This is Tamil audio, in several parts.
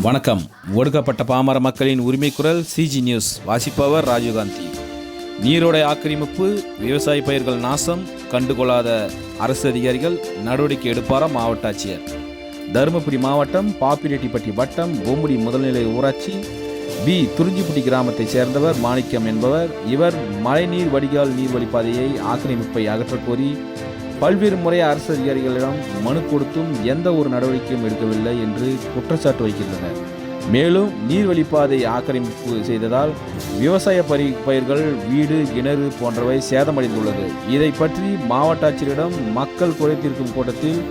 வணக்கம். ஒடுக்கப்பட்ட பாமர மக்களின் உரிமை குரல் சிஜி நியூஸ் வாசிப்பவர் ராஜீவ்காந்தி நீரோடை ஆக்கிரமிப்பு விவசாய பயிர்கள் நாசம் கண்டுகொள்ளாத அரசு அதிகாரிகள் நடவடிக்கை எடுப்பாரா மாவட்ட ஆட்சியர்? தருமபுரி மாவட்டம் பாப்பிரெட்டிப்பட்டி வட்டம் பொம்முடி முதல்நிலை ஊராட்சி பி. துறிஞ்சிப்பட்டி கிராமத்தைச் சேர்ந்தவர் மாணிக்கம் என்பவர். இவர் மழைநீர் வடிகால் நீர்வழிப்பாதையை ஆக்கிரமிப்பை அகற்றக்கோரி பல்வேறு முறை அரசு அதிகாரிகளிடம் மனு கொடுத்தும் எந்த ஒரு நடவடிக்கையும் எடுக்கவில்லை என்று குற்றச்சாட்டு வைக்கின்றனர். மேலும் நீர்வழிப்பாதை ஆக்கிரமிப்பு செய்ததால் விவசாய பரி பயிர்கள் வீடு கிணறு போன்றவை சேதமடைந்துள்ளது. இதை பற்றி மாவட்ட ஆட்சியரிடம் மக்கள் குறைத்தீர்க்கும் கூட்டத்தில்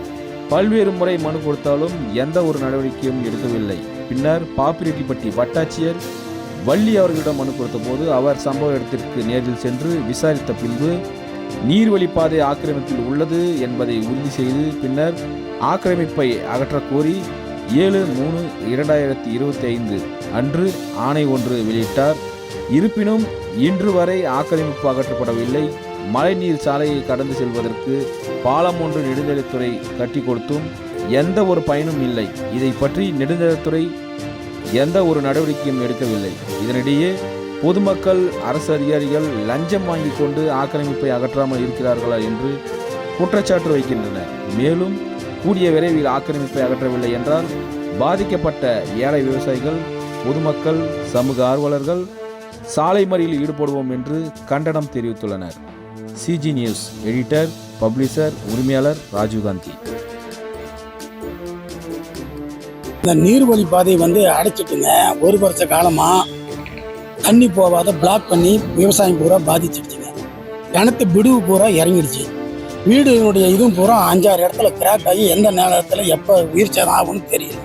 பல்வேறு முறை மனு கொடுத்தாலும் எந்த ஒரு நடவடிக்கையும் எடுக்கவில்லை. பின்னர் பாப்பிரெட்டிப்பட்டி வட்டாட்சியர் வள்ளி அவர்களிடம் மனு கொடுத்தபோது அவர் சம்பவ இடத்திற்கு நேரில் சென்று விசாரித்த பின்பு நீர்வழிப்பாதை ஆக்கிரமிப்பில் உள்ளது என்பதை உறுதி செய்து பின்னர் ஆக்கிரமிப்பை அகற்றக்கோரி ஏழு மூணு இரண்டாயிரத்தி இருபத்தி ஐந்து அன்று ஆணை ஒன்று வெளியிட்டார். இருப்பினும் இன்று வரை ஆக்கிரமிப்பு அகற்றப்படவில்லை. மழைநீர் சாலையை கடந்து செல்வதற்கு பாலம் ஒன்று நெடுஞ்சாலைத்துறை கட்டி கொடுத்தும் எந்த ஒரு பயனும் இல்லை. இதை பற்றி நெடுஞ்சாலைத்துறை எந்த ஒரு நடவடிக்கையும் எடுக்கவில்லை. இதனிடையே பொதுமக்கள் அரசு அதிகாரிகள் லஞ்சம் வாங்கி கொண்டு ஆக்கிரமிப்பை அகற்றாமல் இருக்கிறார்களா என்று குற்றச்சாட்டு வைக்கின்றனர். மேலும் கூடிய விரைவில் ஆக்கிரமிப்பை அகற்றவில்லை என்றால் பாதிக்கப்பட்ட ஏழை விவசாயிகள் பொதுமக்கள் சமூக ஆர்வலர்கள் சாலை மறியலில் ஈடுபடுவோம் என்று கண்டனம் தெரிவித்துள்ளனர். சிஜி நியூஸ் எடிட்டர் பப்ளிஷர் உரிமையாளர் ராஜீவ்காந்தி இந்த நீர்வழி பாதை வந்து அடைச்சிட்டுங்க. ஒரு வருஷ காலமாக தண்ணி போகாத பிளாக் பண்ணி விவசாயம் பூரா பாதிச்சிடுச்சுங்க. கிணத்து பிடுவு பூரா இறங்கிடுச்சு. வீடுனுடைய இதுவும் பூரா அஞ்சாறு இடத்துல கிராக் ஆகி எந்த நேரத்தில் எப்போ உயிர் சேதம் ஆகும்னு தெரியல.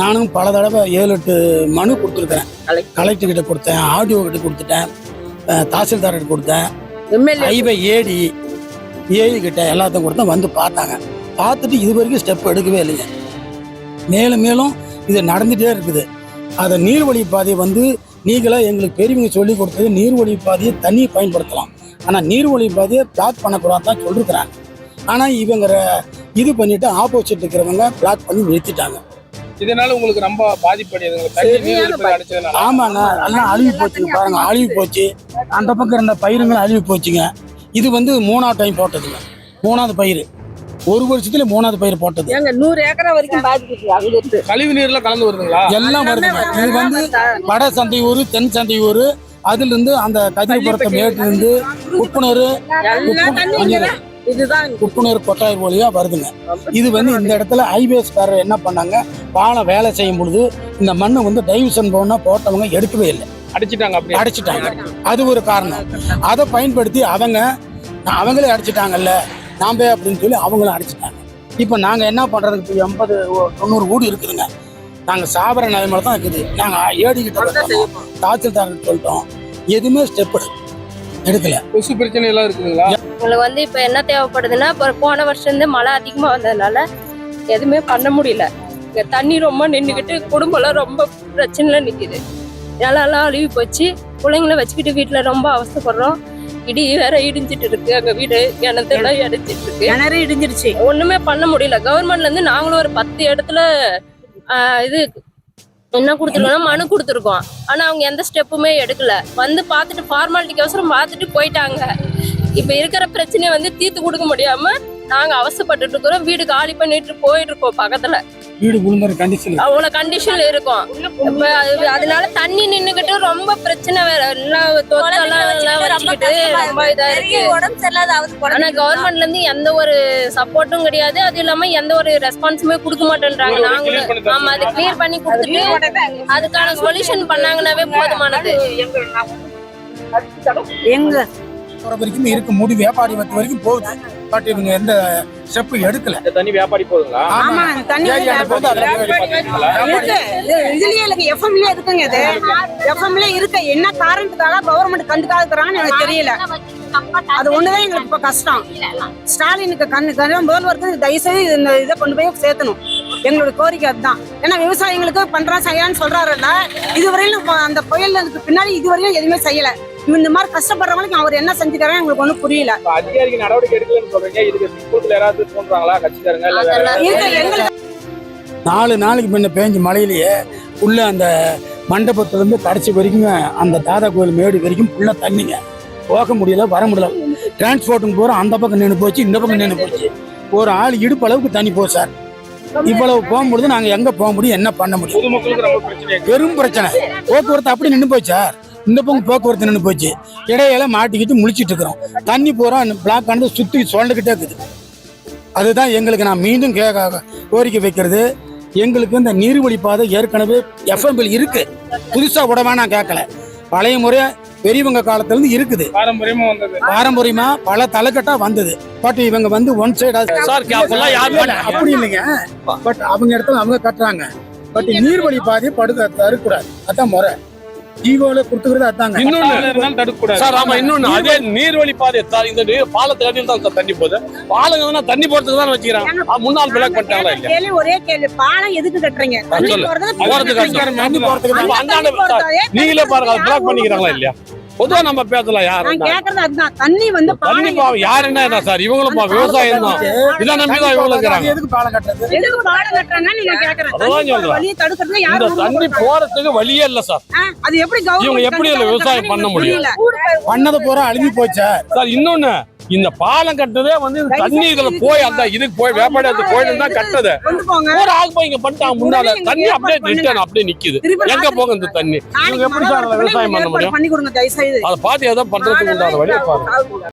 நானும் பல தடவை ஏழு எட்டு மனு கொடுத்துருக்குறேன். கலெக்டர். கிட்ட கொடுத்தேன் ஆடியோ கிட்ட கொடுத்துட்டேன் தாசில்தார்கிட்ட கொடுத்தேன் ஐவை ஏடி ஏடி கிட்ட எல்லாத்தையும் கொடுத்தா வந்து பார்த்தாங்க. பார்த்துட்டு இது வரைக்கும் ஸ்டெப் எடுக்கவே இல்லைங்க. மேலும் மேலும் இது நடந்துகிட்டே இருக்குது. அதை நீர்வழி பாதையை வந்து நீங்களே எங்களுக்கு பெரியவங்க சொல்லி கொடுத்தது நீர்வழி பாதையை தண்ணி பயன்படுத்தலாம். ஆனால் நீர்வழி பாதையை பிளாக் பண்ணக்கூடாது தான் சொல்லிருக்கிறாங்க. ஆனால் இவங்க இது பண்ணிட்டு ஆப்போசிட் இருக்கிறவங்க பிளாக் பண்ணி நிறுத்திட்டாங்க. இதனால உங்களுக்கு ரொம்ப பாதிப்படையுது. ஆமாங்க எல்லாம் அழுகி போச்சுங்க பாருங்க அழுகி போச்சு. அந்த பக்கம் இருந்த பயிருங்களும் அழுகி போச்சுங்க. இது வந்து மூணாவது டைம் போட்டதுங்க. மூணாவது பயிர். ஒரு வருஷத்துல மூணாவது பயிர் போட்டது. நூறு ஏக்கரா வரைக்கும் பாதிக்குது கழிவு நீர்ல கலந்து வருதுங்களா? எல்லாம் வருதுங்க. இது வந்து வட சந்தை ஊர் தென் சந்தை ஊர் அதுல இருந்து அந்த கதிரிபுரத்தை மேட்டுல இருந்து குப்புணர் இங்கதான். இதுதான். குப்புணர் கொட்டாயூர் வழியா வருதுங்க. இது வந்து இந்த இடத்துல ஹைவேஸ்காரர் என்ன பண்ணாங்க? பாலம் வேலை செய்யும் பொழுது இந்த மண்ணை வந்து டைவர்ஷன் போனா போட்டவங்க எடுக்கவே இல்லை. அடிச்சிட்டாங்க அப்படியே. அடைச்சிட்டாங்க. அது ஒரு காரணம். அதை பயன்படுத்தி அவங்க அவங்களே அடிச்சிட்டாங்கல்ல. நாம அப்படின்னு சொல்லி அவங்களும் அடிச்சிட்டாங்க. இப்போ நாங்கள் என்ன பண்ணுறதுக்கு இப்போ எண்பது ஓ- தொண்ணூறு வீடு இருக்குதுங்க. நாங்கள் சாபர நிலைமையில தான் இருக்குது. நாங்கள் ஏடிக்கிட்ட தாசில்தார்கிட்ட சொல்லிட்டோம் எதுவுமே ஸ்டெப் எடுக்கல. கொசு பிரச்சனை எல்லாம் இருக்குதுங்களா? உங்களுக்கு வந்து இப்போ என்ன தேவைப்படுதுன்னா இப்போ போன வருஷம் இருந்து மழை அதிகமாக வந்ததுனால எதுவுமே பண்ண முடியல. இங்கே தண்ணி ரொம்ப நின்றுக்கிட்டு குடும்பம்லாம் ரொம்ப பிரச்சனையில் நிற்கிது நிலம்லாம் அழுகி போச்சு. பிள்ளைங்கள வச்சுக்கிட்டு வீட்டில் ரொம்ப அவஸ்தைப்படுறோம். இடி வேற இடிஞ்சிட்டு இருக்கு. அங்கே வீடு கிணத்தெல்லாம் இடிஞ்சிட்டு இருக்கு. கிணறு இடிஞ்சிருச்சு. ஒன்றுமே பண்ண முடியல. கவர்மெண்ட்லேருந்து நாங்களும் ஒரு பத்து இடத்துல இது என்ன கொடுத்துருக்கோம்னா மனு கொடுத்துருக்கோம். ஆனால் அவங்க எந்த ஸ்டெப்புமே எடுக்கல. வந்து பார்த்துட்டு ஃபார்மாலிட்டிக்கு அவசரம் பார்த்துட்டு போயிட்டாங்க. இப்போ இருக்கிற பிரச்சனையை வந்து தீர்த்து கொடுக்க முடியாம நாங்க அவசப்பட்டுட்டு இருக்கிறோம். வீடு காலி பண்ணிட்டு போயிட்டு இருக்கோம் பக்கத்துல. வீடு அவ்வளவு கண்டிஷன்ல இருக்கும். அதனால தண்ணி நின்னுகிட்டு ரொம்ப பிரச்சனை வேற. எல்லாம் வச்சுக்கிட்டு ரொம்ப இதா இருக்கு. உடம்பு சரியில்லாத ஆனா கவர்மெண்ட்ல இருந்து எந்த ஒரு சப்போர்ட்டும் கிடையாது. அது இல்லாம எந்த ஒரு ரெஸ்பான்ஸுமே கொடுக்க மாட்டேன்றாங்க. நாங்களும் ஆமா அது கிளியர் பண்ணி கொடுத்துட்டு அதுக்கான சொல்யூஷன் பண்ணாங்கன்னாவே போதுமானது. எங்க? போற வரைக்கும் இருக்கு. முடி வியாபாரி வத்து வரைக்கும் போகுது. பட் இவங்க எந்த ஸ்டெப் எடுக்கல. தண்ணி வியாபாரி போகுதுங்களா? ஆமா தண்ணி எனக்கு இதுலயே இல்லைங்க எஃப்எம்ல இருக்குங்க இது. எஃப்எம்ல இருக்க. என்ன காரணத்துக்காக கவர்மெண்ட் கண்டுக்காதுக்குறாங்கன்னு எனக்கு தெரியல. அது ஒண்ணுதான் எங்களுக்கு இப்ப கஷ்டம். ஸ்டாலினுக்கு கண்ணு கண்ணு முதல்வருக்கு தயவுசெய்து இந்த இதை கொண்டு போய் சேர்த்தணும் எங்களோட கோரிக்கை அதுதான். ஏன்னா விவசாயிங்களுக்கு பண்றான் செய்யறான்னு சொல்றாருல்ல. இதுவரையிலும் அந்த புயலுக்கு பின்னாடி இதுவரையும் எதுவுமே செய்யல. இந்த மாதிரி கஷ்டப்படுறவங்களுக்கு அவர் என்ன செஞ்சு தரேன் எங்களுக்கு ஒன்றும் புரியல. அதிகாரிக்கு நடவடிக்கை எடுக்கலன்னு சொல்றீங்க. இதுக்கு யாராவது தோன்றாங்களா கட்சிக்காரங்க நாலு நாளைக்கு முன்ன பேஞ்ச மழையிலேயே உள்ள அந்த மண்டபத்துலேருந்து கடைசி வரைக்கும் அந்த தாதா கோயில் மேடு வரைக்கும் ஃபுல்லாக தண்ணிங்க. போக முடியல வர முடியல. டிரான்ஸ்போர்ட்டுக்கு போகிறோம் அந்த பக்கம் நின்று போச்சு இந்த பக்கம் நின்று போச்சு. ஒரு ஆள் இடுப்பு அளவுக்கு தண்ணி போகுது சார். இவ்வளவு போகும்பொழுது நாங்கள் எங்கே போக முடியும் என்ன பண்ண முடியும்? பொதுமக்களுக்கு ரொம்ப பிரச்சனை இருக்கு. பெரும் பிரச்சனை. போக்குவரத்து அப்படி நின்று போச்சு சார். இந்த பக்கம் போக்குவரத்து நின்று போச்சு. இடையில மாட்டிக்கிட்டு முழிச்சிட்டு இருக்கிறோம். தண்ணி பூரா பிளாக் ஆனது சுற்றி சுழண்டுக்கிட்டே இருக்குது. அதுதான் எங்களுக்கு நான் மீண்டும் கேட்க கோரிக்கை வைக்கிறது. எங்களுக்கு இந்த நீர்வழி பாதை ஏற்கனவே எஃப்எம்பில் இருக்கு. புதுசா விடவா நான் கேட்கல. பழைய முறையா பெரியவங்க காலத்துல இருந்து இருக்குது. பாரம்பரியமா வந்தது. பாரம்பரியமா பல தலைக்கட்டா வந்தது. பட் இவங்க வந்து ஒன் சைடா அப்படி இல்லைங்க. பட் அவங்க இடத்துல அவங்க கட்டுறாங்க. பட் நீர்வழி பாதையை படுக்க தரக்கூடாது அதான் முறை. ஜீவோல கொடுத்துக்கிறது அதாங்க. இன்னொன்னு. இருந்தாலும் தடுக்க கூடாது சார் ஆமா இன்னொன்னு. அதே நீர்வழி பாதை சார் இந்த பாலத்து அடியில் தான் சார் தண்ணி போகுது. பாலங்க தண்ணி போறதுக்கு தான் வச்சுக்கிறாங்க. முன்னாள் பிளாக் பண்ணிட்டாங்களா இல்லையா? கேள்வி ஒரே கேள்வி. பாலம் எதுக்கு கட்டுறீங்க. போறதுக்கு நீங்களே பாருங்க அது பிளாக் பண்ணிக்கிறாங்களா இல்லையா? பொதுவா நம்ம பேசலாம் யார் நான் கேக்குறது அதுதான். தண்ணி வந்து தண்ணி பாவம் யார் என்ன சார்? இவங்களும் விவசாயம் தான். இதை நம்பி தான் இவங்களும் இருக்கிறாங்க. போற இந்த யாரும் தண்ணி போறதுக்கு வழியே இல்ல சார். அது எப்படி இவங்க எப்படி விவசாயம் பண்ண முடியும்? பண்ணது பூரா அழிஞ்சு போச்சா. சார் இன்னொன்னு இந்த பாலம் கட்டுறதே வந்து தண்ணி இதுல போய் அந்த இதுக்கு போய் வேப்பாடு அந்த கோயில் தான் போங்க. ஒரு ஆள் போய் இங்க பண்ணிட்டாங்க முன்னால தண்ணி அப்படியே ரிட்டர்ன் அப்படியே நிக்குது. எங்க போகும் இந்த தண்ணி? இவங்க எப்படி சார் விவசாயம் பண்ண முடியும்? அதை பார்த்து ஏதோ பண்றதுக்கு உண்டான வழியை பாருங்க.